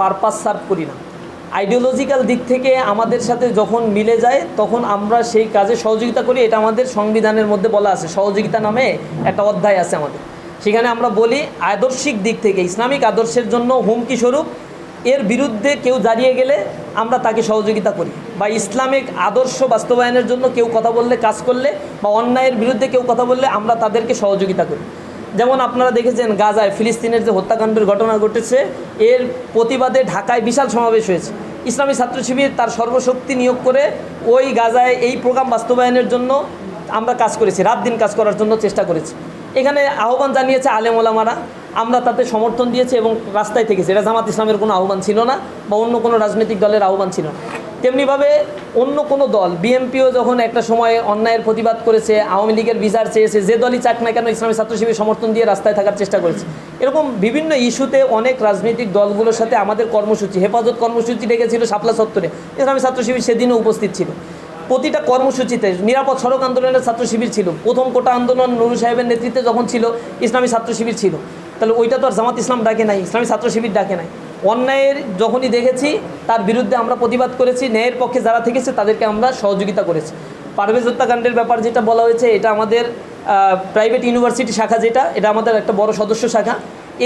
Purpose serve করি না। Ideological দিক থেকে আমাদের সাথে যখন মিলে যায়, তখন আমরা সেই কাজে সহযোগিতা করি। এটা আমাদের সংবিধানের মধ্যে বলা আছে, সহযোগিতা নামে একটা অধ্যায় আছে আমাদের। সেখানে আমরা বলি, আদর্শিক দিক থেকে, ইসলামিক আদর্শের জন্য হুমকি স্বরূপ, এর বিরুদ্ধে কেউ দাঁড়িয়ে গেলে আমরা তাকে সহযোগিতা করি। বা ইসলামিক আদর্শ বাস্তবায়নের জন্য কেউ কথা বললে, কাজ করলে, বা অন্যায়ের বিরুদ্ধে কেউ কথা বললে আমরা তাদেরকে সহযোগিতা করি। যেমন আপনারা দেখেছেন গাজায় ফিলিস্তিনের যে হত্যাকাণ্ডের ঘটনা ঘটেছে, এর প্রতিবাদে ঢাকায় বিশাল সমাবেশ হয়েছে। ইসলামী ছাত্র শিবির তার সর্বশক্তি নিয়োগ করে ওই গাজায় এই প্রোগ্রাম বাস্তবায়নের জন্য আমরা কাজ করেছি, রাত দিন কাজ করার জন্য চেষ্টা করেছি। এখানে আহ্বান জানিয়েছে আলেম ওলামারা, আমরা তাতে সমর্থন দিয়েছি এবং রাস্তায় থেকেছি। এটা জামাত ইসলামের কোনো আহ্বান ছিল না বা অন্য কোনো রাজনৈতিক দলের আহ্বান ছিল না। তেমনিভাবে অন্য কোনো দল, বিএনপিও যখন একটা সময় অন্যায়ের প্রতিবাদ করেছে, আওয়ামী লীগের বিচার চেয়েছে, যে দলই চাক না কেন ইসলামী ছাত্র শিবির সমর্থন দিয়ে রাস্তায় থাকার চেষ্টা করেছে। এরকম বিভিন্ন ইস্যুতে অনেক রাজনৈতিক দলগুলোর সাথে আমাদের কর্মসূচি, হেফাজত কর্মসূচি ডেকেছিল শাপলা সত্তরে। ইসলামী ছাত্র শিবির সেদিনও উপস্থিত ছিল। প্রতিটা কর্মসূচিতে নিরাপদ সড়ক আন্দোলনের ছাত্র শিবির ছিল। প্রথম কোটা আন্দোলন নুরু সাহেবের নেতৃত্বে যখন ছিল, ইসলামী ছাত্র শিবির ছিল। তাহলে ওইটা তো আর জামাত ইসলাম ডাকে নাই, ইসলামী ছাত্র শিবির ডাকে নাই। অন্যায়ের যখনই দেখেছি, তার বিরুদ্ধে আমরা প্রতিবাদ করেছি, ন্যায়ের পক্ষে যারা থেকেছে, তাদেরকে আমরা সহযোগিতা করেছি। পারভেজ হত্যাকাণ্ডের ব্যাপার যেটা বলা হয়েছে, এটা আমাদের প্রাইভেট ইউনিভার্সিটি শাখা যেটা, এটা আমাদের একটা বড় সদস্য শাখা।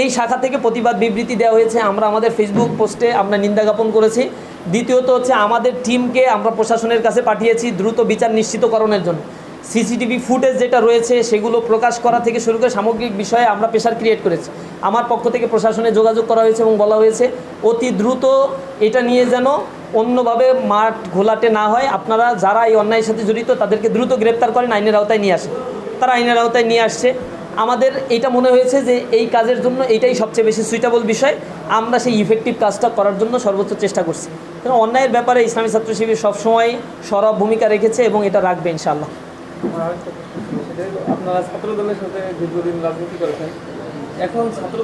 এই শাখা থেকে প্রতিবাদ বিবৃতি দেওয়া হয়েছে, আমরা আমাদের ফেসবুক পোস্টে আমরা নিন্দা জ্ঞাপন করেছি। দ্বিতীয়ত হচ্ছে, আমাদের টিমকে আমরা প্রশাসনের কাছে পাঠিয়েছি, দ্রুত বিচার নিশ্চিতকরণের জন্য। সিসিটিভি ফুটেজ যেটা রয়েছে, সেগুলো প্রকাশ করা থেকে শুরু করে সামগ্রিক বিষয়ে আমরা প্রেশার ক্রিয়েট করেছি। আমার পক্ষ থেকে প্রশাসনে যোগাযোগ করা হয়েছে এবং বলা হয়েছে, অতি দ্রুত এটা নিয়ে যেন অন্যভাবে মাঠ ঘোলাটে না হয়। আপনারা যারা এই অন্যায়ের সাথে জড়িত, তাদেরকে দ্রুত গ্রেপ্তার করেন আইনের আওতায় নিয়ে আসেন। তারা আইনের আওতায় নিয়ে আসছে। আমাদের এটা মনে হয়েছে যে এই কাজের জন্য এটাই সবচেয়ে বেশি সুইটেবল বিষয়। আমরা সেই ইফেক্টিভ কাজটা করার জন্য সর্বোচ্চ চেষ্টা করছি। কারণ অন্যায়ের ব্যাপারে ইসলামী ছাত্র শিবির সবসময় সরব ভূমিকা রেখেছে এবং এটা রাখবে ইনশাআল্লাহ। আপনারা ছাত্র দলের সাথে দীর্ঘদিন রাজনীতি করেছেন। এখন ছাত্র